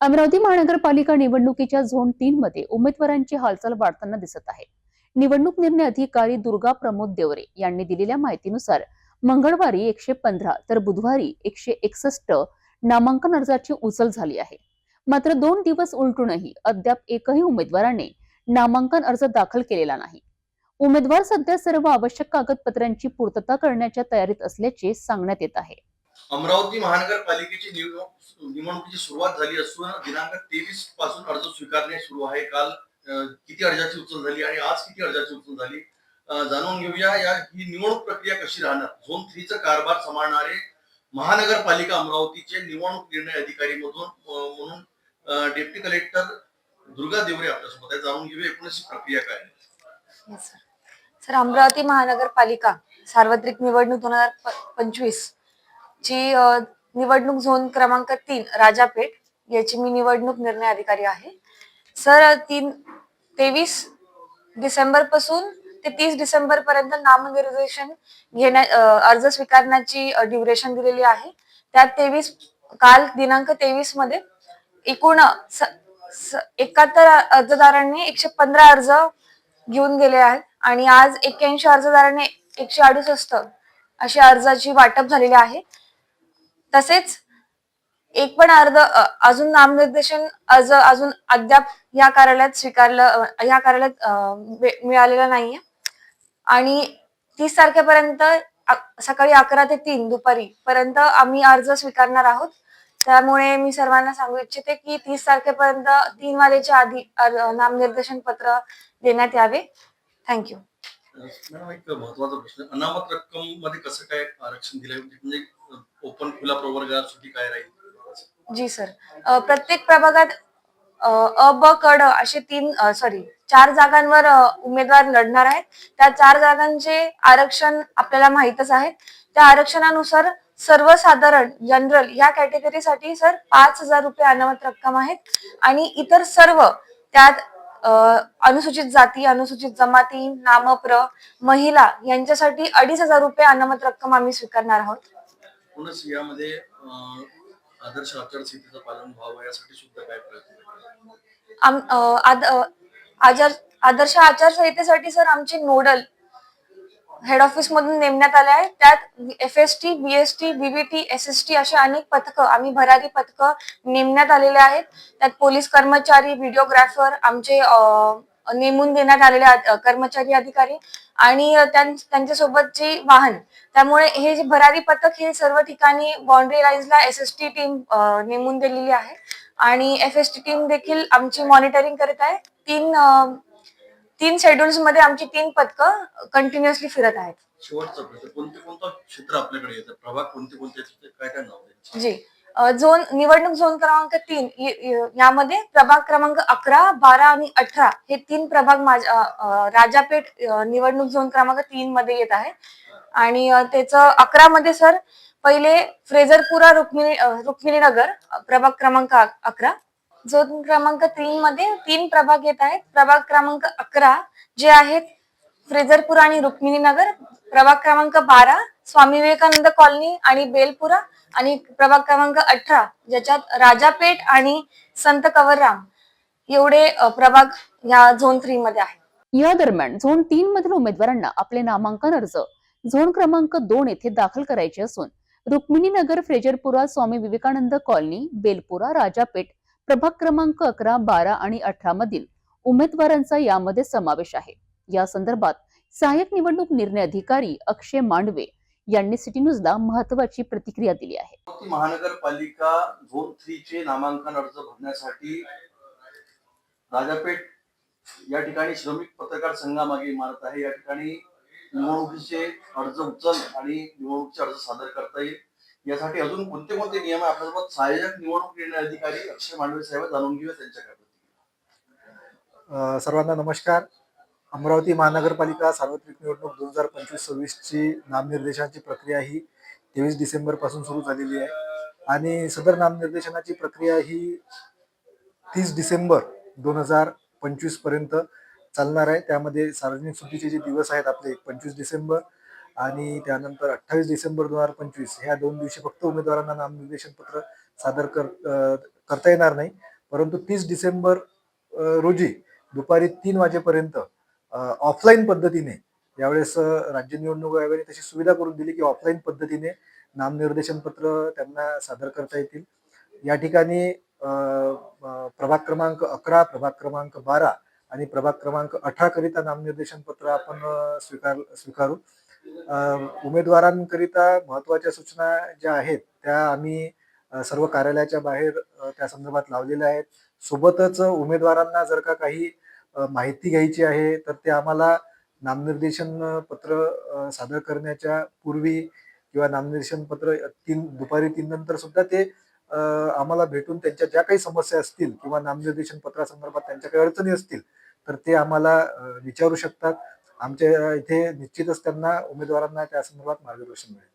अमरावती महानगरपालिका निवडणुकीच्या झोन तीन मध्ये उमेदवारांची हालचाल वाढताना दिसत आहे. निवडणूक निर्णय अधिकारी दुर्गा प्रमोद देवरे यांनी दिलेल्या माहितीनुसार मंगळवारी एकशे पंधरा तर बुधवारी एकशे एकसष्ट नामांकन अर्जाची उचल झाली आहे. मात्र दोन दिवस उलटूनही अद्याप एकही उमेदवाराने नामांकन अर्ज दाखल केलेला नाही. उमेदवार सध्या सर्व आवश्यक कागदपत्रांची पूर्तता करण्याच्या तयारीत असल्याचे सांगण्यात येत आहे. अमरावती महानगरपालिकेची निवडणूक निवडणुकीची सुरुवात झाली असून दिनांक तेवीसपासून अर्ज स्वीकारणे सुरू आहे. काल किती अर्जाची उचल झाली आणि आज किती अर्जाची उचल झाली? जाणून घेऊया या ही निवडणूक प्रक्रिया कशी राहणार? झोन थ्रीचा कारभार सांभाळणारे महानगरपालिका अमरावतीचे निवडणूक निर्णय अधिकारी मधून म्हणून डेप्टी कलेक्टर दुर्गा देवरे आपल्यासोबत आहे जाणून घेऊया एकूणच प्रक्रिया काय सर अमरावती महानगरपालिका सार्वत्रिक निवडणूक दोन हजार पंचवीस ची निवडणूक झोन क्रमांक तीन राजापेठ याची मी निवडणूक निर्णय अधिकारी आहे. सर तीन तेवीस डिसेंबरपासून ते तीस डिसेंबर पर्यंत नामनिर्देशन घेण्या अर्ज स्वीकारण्याची ड्युरेशन दिलेली आहे. त्यात तेवीस काल दिनांक तेवीसमध्ये एकूण एकाहत्तर अर्जदारांनी एकशे पंधरा अर्ज घेऊन गेले आहेत आणि आज एक्क्याऐंशी अर्जदारांनी एकशे अडुसष्ट अशी अर्जाची वाटप झालेली आहे. तसेच एक पण अर्ज अजून नामनिर्देशन अर्ज अजून अद्याप या कार्यालयात स्वीकारलं या कार्यालयात वे- मिळालेला नाहीये. आणि तीस तारखेपर्यंत अ- सकाळी अकरा ते तीन दुपारी पर्यंत आम्ही अर्ज स्वीकारणार आहोत. त्यामुळे मी सर्वांना सांगू इच्छिते की तीस तारखेपर्यंत तीन वाजेच्या आधी नामनिर्देशन पत्र देण्यात यावे. थँक्यू. मॅडम एक महत्त्वाचा प्रश्न. अनामत रक्कममध्ये कसं काय आरक्षण दिलंय म्हणजे, म्हणजे ओपन खुला प्रवर्गासाठी काय राहील? जी सर. अ, प्रत्येक प्रभागात अ, अ ब कड असे तीन सॉरी चार जागांवर अ, उमेदवार लढणार आहेत. त्या चार जागांचे आरक्षण आपल्याला माहीतच आहे त्या आरक्षणानुसार सर्वसाधारण जनरल या कॅटेगरीसाठी सर पाच हजार रुपये अनामत रक्कम आहेत. आणि इतर सर्व त्यात अनुसूचित जाती अनुसूचित जमाती नामप्र महिला यांच्यासाठी अडीच हजार रुपये अनामत रक्कम आम्ही स्वीकारणार आहोत म्हणूनच यामध्ये आदर्श आचारसंहितेचं पालन व्हावं यासाठी सुद्धा काय प्रयत्न? आम- अ, आद- अ, आचार आदर्श आचारसंहितेसाठी सर आमचे नोडल हेड ऑफिस मधून नेमण्यात आले आहे त्यात F S T B S T BBT S S T अशा अनेक पथकं आम्ही भरारी पथकं नेमण्यात आलेले आहेत. त्यात पोलीस कर्मचारी व्हिडिओग्राफर आमचे नेमून देण्यात आलेले कर्मचारी अधिकारी आणि अ, त्यां- त्यांच्यासोबतचे वाहन. त्यामुळे हे जे भरारी पथक हे सर्व ठिकाणी बाउंड्री लाईन्सला एस एस टी टीम नेमून दिलेली आहे. आणि एफ एस टी टीम देखील आमची मॉनिटरिंग करत आहे. तीन तीन शेड्युल्समध्ये आमची तीन पथकं कंटिन्युअसली फिरत आहेत. शेवटचा प्रश्न कोणते कोणतं क्षेत्र आपल्याकडे येतं प्रभाग कोणते कोणते आहेत? काय काय नाव आहे जी. अ, झोन निवडणूक झोन क्रमांक तीन य- य- यामध्ये प्रभाग क्रमांक अकरा बारा आणि अठरा हे तीन प्रभाग माझ्या अ, अ, राजापेठ अ, निवडणूक झोन क्रमांक तीन मध्ये येत आहे. आणि अ, त्याचं अकरा मध्ये सर पहिले फ्रेझरपुरा रुक्मिणी अ, रुक्मिणीनगर अ, प्रभाग क्रमांक अकरा. झोन क्रमांक तीन मध्ये तीन प्रभाग येत आहेत. प्रभाग क्रमांक अकरा जे आहेत फ्रेझरपुरा आणि रुक्मिणी नगर प्रभाग क्रमांक बारा स्वामी विवेकानंद कॉलनी आणि बेलपुरा. आणि प्रभाग क्रमांक अठरा ज्याच्यात राजापेठ आणि संत कवरराम एवढे प्रभाग या झोन थ्री मध्ये आहेत. या दरम्यान झोन तीन मधील उमेदवारांना आपले नामांकन अर्ज झोन क्रमांक दोन येथे दाखल करायचे असून रुक्मिणी नगर फ्रेजरपुरा स्वामी विवेकानंद कॉलनी बेलपुरा राजापेठ प्रभाग क्रमांक अकरा बारा आणि अठरा मधील उमेदवारांचा यामध्ये समावेश आहे. या संदर्भात सहाय्यक निवडणूक निर्णय अधिकारी अक्षय मांडवे यांनी सिटी न्यूजला महत्वाची प्रतिक्रिया दिली आहे. महानगरपालिका झोन थ्री चे नामांकन अर्ज भरण्यासाठी राजापेठ या ठिकाणी श्रमिक पत्रकार संघामागे इमारत आहे. या ठिकाणी निवडणुकीचे अर्ज उचल आणि निवडणुकीचे अर्ज सादर करता येईल. यासाठी अजून कोणते कोणते नियम आहे? आपल्यासोबत सहाय्यक निवडणूक निर्णय अधिकारी अक्षय मांडवे साहेब जाणून घेऊया त्यांच्याकडे. सर्वांना नमस्कार. अमरावती महानगरपालिका सार्वत्रिक निवडणूक दोन हजार पंचवीस सव्वीसची नामनिर्देशनाची प्रक्रिया ही तेवीस डिसेंबरपासून सुरू झालेली आहे. आणि सदर नामनिर्देशनाची प्रक्रिया ही तीस डिसेंबर दोन हजार पंचवीसपर्यंत चालणार आहे. त्यामध्ये सार्वजनिक सुट्टीचे जे दिवस आहेत आपले पंचवीस डिसेंबर आणि त्यानंतर अठ्ठावीस डिसेंबर दोन हजार पंचवीस ह्या दोन दिवशी फक्त उमेदवारांना नामनिर्देशन पत्र सादर कर करता येणार नाही. परंतु तीस डिसेंबर रोजी दुपारी तीन वाजेपर्यंत ऑफलाईन पद्धतीने यावेळेस राज्य निवडणूक आयोगाने तशी सुविधा करून दिली की ऑफलाईन पद्धतीने नामनिर्देशन पत्र त्यांना सादर करता येतील. या ठिकाणी प्रभाग क्रमांक अकरा प्रभाग क्रमांक बारा आणि प्रभाग क्रमांक अठरा करिता नामनिर्देशन पत्र आपण स्वीकार स्वीकारू. उमेदवारांकरिता महत्त्वाच्या सूचना ज्या आहेत त्या आम्ही सर्व कार्यालयाच्या बाहेर त्या संदर्भात लावलेल्या आहेत. सोबतच उमेदवारांना जर का काही माहिती घ्यायची आहे तर ते आम्हाला नामनिर्देशन पत्र सादर करण्याच्या पूर्वी किंवा नामनिर्देशन पत्र तीन दुपारी तीन नंतर सुद्धा ते आम्हाला भेटून त्यांच्या ज्या काही समस्या असतील किंवा नामनिर्देशन पत्रासंदर्भात त्यांच्या काही अडचणी असतील तर ते आम्हाला विचारू शकतात. आमच्या इथे निश्चितच त्यांना उमेदवारांना त्या संदर्भात मार्गदर्शन मिळेल.